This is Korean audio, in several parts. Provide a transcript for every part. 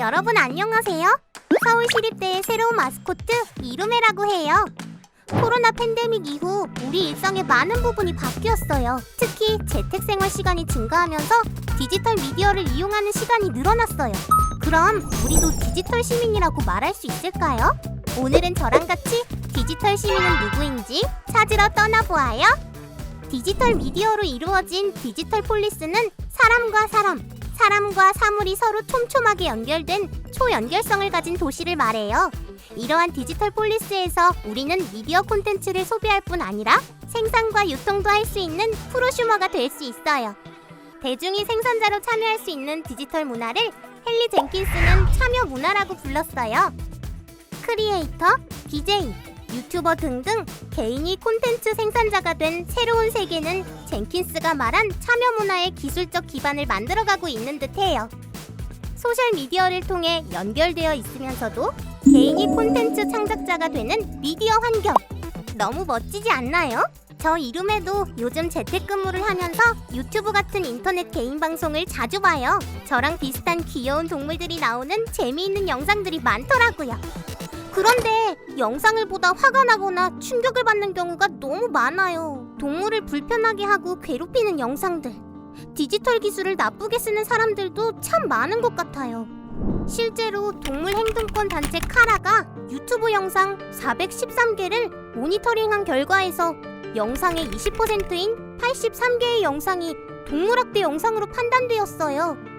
여러분 안녕하세요. 서울시립대의 새로운 마스코트 이루메라고 해요. 코로나 팬데믹 이후 우리 일상의 많은 부분이 바뀌었어요. 특히 재택 생활 시간이 증가하면서 디지털 미디어를 이용하는 시간이 늘어났어요. 그럼 우리도 디지털 시민이라고 말할 수 있을까요? 오늘은 저랑 같이 디지털 시민은 누구인지 찾으러 떠나보아요. 디지털 미디어로 이루어진 디지털 폴리스는 사람과 사람, 사람과 사물이 서로 촘촘하게 연결된 초연결성을 가진 도시를 말해요. 이러한 디지털 폴리스에서 우리는 미디어 콘텐츠를 소비할 뿐 아니라 생산과 유통도 할 수 있는 프로슈머가 될 수 있어요. 대중이 생산자로 참여할 수 있는 디지털 문화를 헨리 젠킨스는 참여 문화라고 불렀어요. 크리에이터, DJ, 유튜버 등등 개인이 콘텐츠 생산자가 된 새로운 세계는 젠킨스가 말한 참여 문화의 기술적 기반을 만들어가고 있는 듯해요. 소셜 미디어를 통해 연결되어 있으면서도 개인이 콘텐츠 창작자가 되는 미디어 환경. 너무 멋지지 않나요? 저 이름에도 요즘 재택근무를 하면서 유튜브 같은 인터넷 개인 방송을 자주 봐요. 저랑 비슷한 귀여운 동물들이 나오는 재미있는 영상들이 많더라고요. 그런데 영상을 보다 화가 나거나 충격을 받는 경우가 너무 많아요. 동물을 불편하게 하고 괴롭히는 영상들. 디지털 기술을 나쁘게 쓰는 사람들도 참 많은 것 같아요. 실제로 동물 행동권 단체 카라가 유튜브 영상 413개를 모니터링한 결과에서 영상의 20%인 83개의 영상이 동물학대 영상으로 판단되었어요.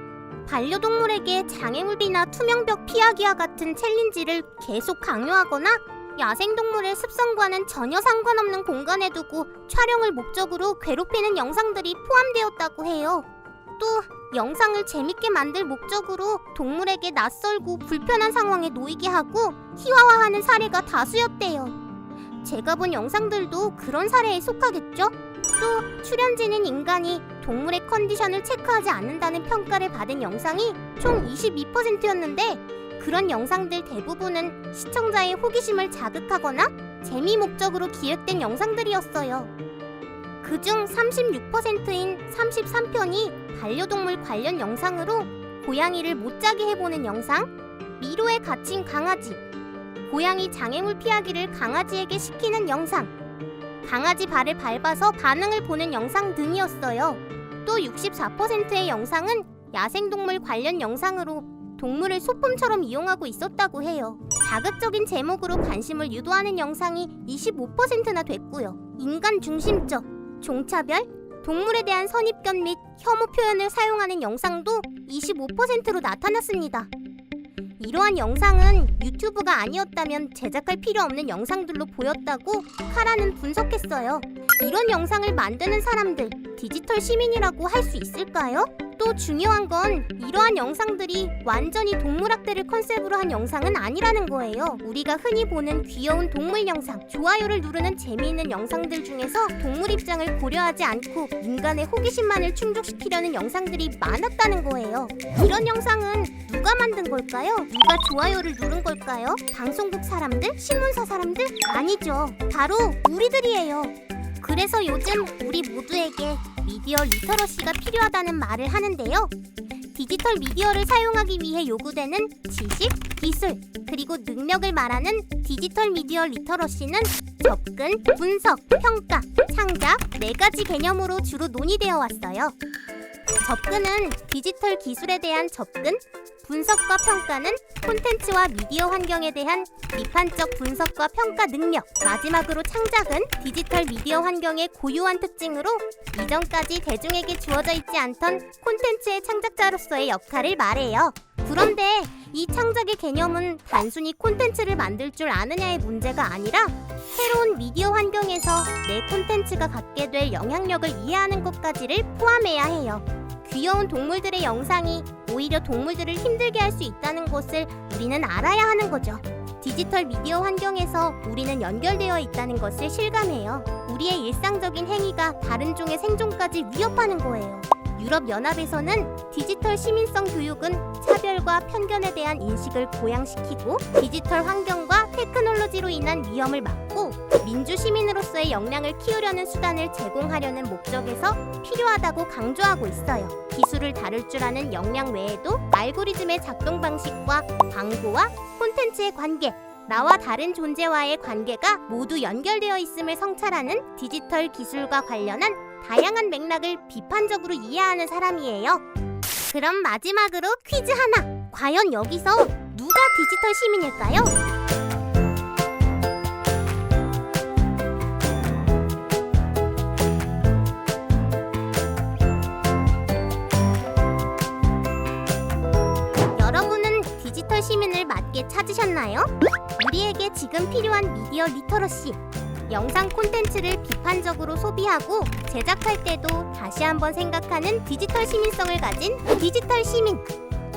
반려동물에게 장애물이나 투명벽 피하기와 같은 챌린지를 계속 강요하거나 야생동물의 습성과는 전혀 상관없는 공간에 두고 촬영을 목적으로 괴롭히는 영상들이 포함되었다고 해요. 또 영상을 재밌게 만들 목적으로 동물에게 낯설고 불편한 상황에 놓이게 하고 희화화하는 사례가 다수였대요. 제가 본 영상들도 그런 사례에 속하겠죠? 또 출연진인 인간이 동물의 컨디션을 체크하지 않는다는 평가를 받은 영상이 총 22%였는데 그런 영상들 대부분은 시청자의 호기심을 자극하거나 재미 목적으로 기획된 영상들이었어요. 그중 36%인 33편이 반려동물 관련 영상으로 고양이를 못 자게 해보는 영상, 미로에 갇힌 강아지, 고양이 장애물 피하기를 강아지에게 시키는 영상, 강아지 발을 밟아서 반응을 보는 영상 등이었어요. 또 64%의 영상은 야생동물 관련 영상으로 동물을 소품처럼 이용하고 있었다고 해요. 자극적인 제목으로 관심을 유도하는 영상이 25%나 됐고요. 인간 중심적, 종차별, 동물에 대한 선입견 및 혐오 표현을 사용하는 영상도 25%로 나타났습니다. 이러한 영상은 유튜브가 아니었다면 제작할 필요 없는 영상들로 보였다고 카라는 분석했어요. 이런 영상을 만드는 사람들, 디지털 시민이라고 할 수 있을까요? 또 중요한 건 이러한 영상들이 완전히 동물학대를 컨셉으로 한 영상은 아니라는 거예요. 우리가 흔히 보는 귀여운 동물 영상, 좋아요를 누르는 재미있는 영상들 중에서 동물 입장을 고려하지 않고 인간의 호기심만을 충족시키려는 영상들이 많았다는 거예요. 이런 영상은 누가 만든 걸까요? 누가 좋아요를 누른 걸까요? 방송국 사람들? 신문사 사람들? 아니죠. 바로 우리들이에요. 그래서 요즘 우리 모두에게 미디어 리터러시가 필요하다는 말을 하는데요. 디지털 미디어를 사용하기 위해 요구되는 지식, 기술, 그리고 능력을 말하는 디지털 미디어 리터러시는 접근, 분석, 평가, 창작 네 가지 개념으로 주로 논의되어 왔어요. 접근은 디지털 기술에 대한 접근, 분석과 평가는 콘텐츠와 미디어 환경에 대한 비판적 분석과 평가 능력, 마지막으로 창작은 디지털 미디어 환경의 고유한 특징으로 이전까지 대중에게 주어져 있지 않던 콘텐츠의 창작자로서의 역할을 말해요. 그런데 이 창작의 개념은 단순히 콘텐츠를 만들 줄 아느냐의 문제가 아니라 새로운 미디어 환경에서 내 콘텐츠가 갖게 될 영향력을 이해하는 것까지를 포함해야 해요. 귀여운 동물들의 영상이 오히려 동물들을 힘들게 할 수 있다는 것을 우리는 알아야 하는 거죠. 디지털 미디어 환경에서 우리는 연결되어 있다는 것을 실감해요. 우리의 일상적인 행위가 다른 종의 생존까지 위협하는 거예요. 유럽연합에서는 디지털 시민성 교육은 차별과 편견에 대한 인식을 보양시키고 디지털 환경과 테크놀로지로 인한 위험을 막고 민주 시민으로서의 역량을 키우려는 수단을 제공하려는 목적에서 필요하다고 강조하고 있어요. 기술을 다룰 줄 아는 역량 외에도 알고리즘의 작동 방식과 광고와 콘텐츠의 관계, 나와 다른 존재와의 관계가 모두 연결되어 있음을 성찰하는 디지털 기술과 관련한 다양한 맥락을 비판적으로 이해하는 사람이에요. 그럼 마지막으로 퀴즈 하나. 과연 여기서 누가 디지털 시민일까요? 여러분은 디지털 시민을 맞게 찾으셨나요? 우리에게 지금 필요한 미디어 리터러시. 영상 콘텐츠를 비판적으로 소비하고 제작할 때도 다시 한번 생각하는 디지털 시민성을 가진 디지털 시민.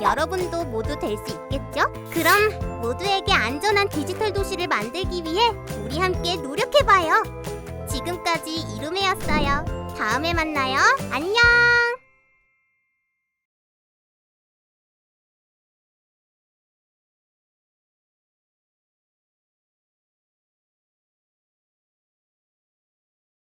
여러분도 모두 될 수 있겠죠? 그럼 모두에게 안전한 디지털 도시를 만들기 위해 우리 함께 노력해봐요. 지금까지 이루메였어요. 다음에 만나요. 안녕!